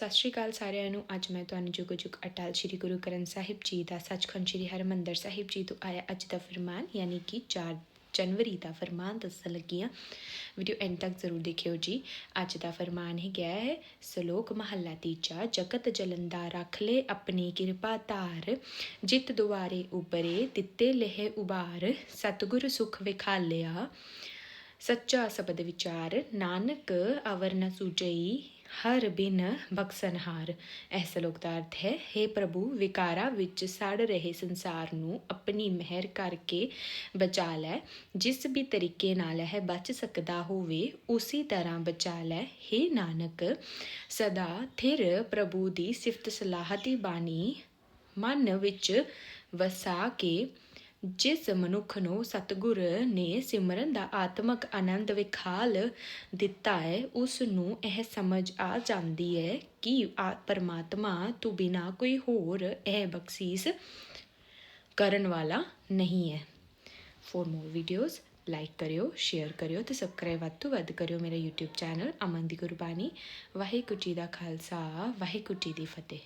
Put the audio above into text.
ਸਤਿ ਸ਼੍ਰੀ ਅਕਾਲ ਸਾਰਿਆਂ ਨੂੰ। ਅੱਜ ਮੈਂ ਤੁਹਾਨੂੰ ਜੁਗ ਜੁਗ ਅਟਲ ਸ਼੍ਰੀ ਗੁਰੂ ਗ੍ਰੰਥ ਸਾਹਿਬ ਜੀ ਦਾ ਸੱਚਖੰਡ ਸ਼੍ਰੀ ਹਰਿਮੰਦਰ ਸਾਹਿਬ ਜੀ ਤੋਂ ਆਇਆ ਅੱਜ ਦਾ ਫਰਮਾਨ, ਯਾਨੀ ਕਿ 4 ਜਨਵਰੀ ਦਾ ਫਰਮਾਨ ਦੱਸਣ ਲੱਗੀ ਹਾਂ। ਵੀਡੀਓ ਐਂਡ ਤੱਕ ਜ਼ਰੂਰ ਦੇਖਿਓ ਜੀ। ਅੱਜ ਦਾ ਫਰਮਾਨ ਹੀ ਗਿਆ ਹੈ, ਸ਼ਲੋਕ ਮਹੱਲਾ ਤੀਜਾ, ਜਗਤ ਜਲੰਦਾ ਰੱਖ ਲੈ ਆਪਣੀ ਕਿਰਪਾ ਧਾਰ, ਜਿਤ ਦੁਆਰੇ ਉਬਰੇ ਦਿੱਤੇ ਲਹਿ ਉਬਾਰ ਸਤਿਗੁਰ ਸੁਖ ਵਿਖਾਲਿਆ। ਸੱਚਾ ਸਬਦ ਵਿਚਾਰ, ਨਾਨਕ ਅਵਰ ਨ ਸੁਜਈ ਹਰ ਬਿਨ ਬਖਸ਼ਨਹਾਰ। ਇਹ ਸ਼ਲੋਕ ਦਾ ਅਰਥ ਹੈ हे ਪ੍ਰਭੂ, ਵਿਕਾਰਾਂ ਵਿੱਚ ਸੜ ਰਹੇ ਸੰਸਾਰ ਨੂੰ ਆਪਣੀ ਮਿਹਰ ਕਰਕੇ ਬਚਾ ਲੈ। ਜਿਸ ਵੀ ਤਰੀਕੇ ਨਾਲ ਇਹ ਬਚ ਸਕਦਾ ਹੋਵੇ, ਉਸੇ ਤਰ੍ਹਾਂ ਬਚਾ ਲੈ। हे ਨਾਨਕ, ਸਦਾ ਥਿਰ ਪ੍ਰਭੂ ਦੀ ਸਿਫਤ ਸਲਾਹ ਦੀ ਬਾਣੀ ਮਨ ਵਿੱਚ ਵਸਾ ਕੇ ਜਿਸ ਮਨੁੱਖ ਨੂੰ ਸਤਿਗੁਰ ਨੇ ਸਿਮਰਨ ਦਾ ਆਤਮਕ ਆਨੰਦ ਵਿਖਾਲ ਦਿੱਤਾ ਹੈ, ਉਸ ਨੂੰ ਇਹ ਸਮਝ ਆ ਜਾਂਦੀ ਹੈ ਕਿ ਆ ਪਰਮਾਤਮਾ ਤੋਂ ਬਿਨਾ ਕੋਈ ਹੋਰ ਇਹ ਬਖਸ਼ੀਸ ਕਰਨ ਵਾਲਾ ਨਹੀਂ ਹੈ। ਫੋਰ ਮੋਰ ਵੀਡੀਓਜ਼ ਲਾਈਕ ਕਰਿਓ ਸ਼ੇਅਰ ਕਰਿਓ ਤੇ ਸਬਸਕ੍ਰਾਈਬ ਵੱਧ ਤੋਂ ਵੱਧ ਕਰਿਓ ਮੇਰਾ YouTube ਚੈਨਲ ਅਮਨ ਦੀ ਗੁਰਬਾਣੀ। ਵਾਹਿਗੁਰੂ ਜੀ ਦਾ ਖਾਲਸਾ, ਵਾਹਿਗੁਰੂ ਜੀ ਦੀ ਫਤਿਹ।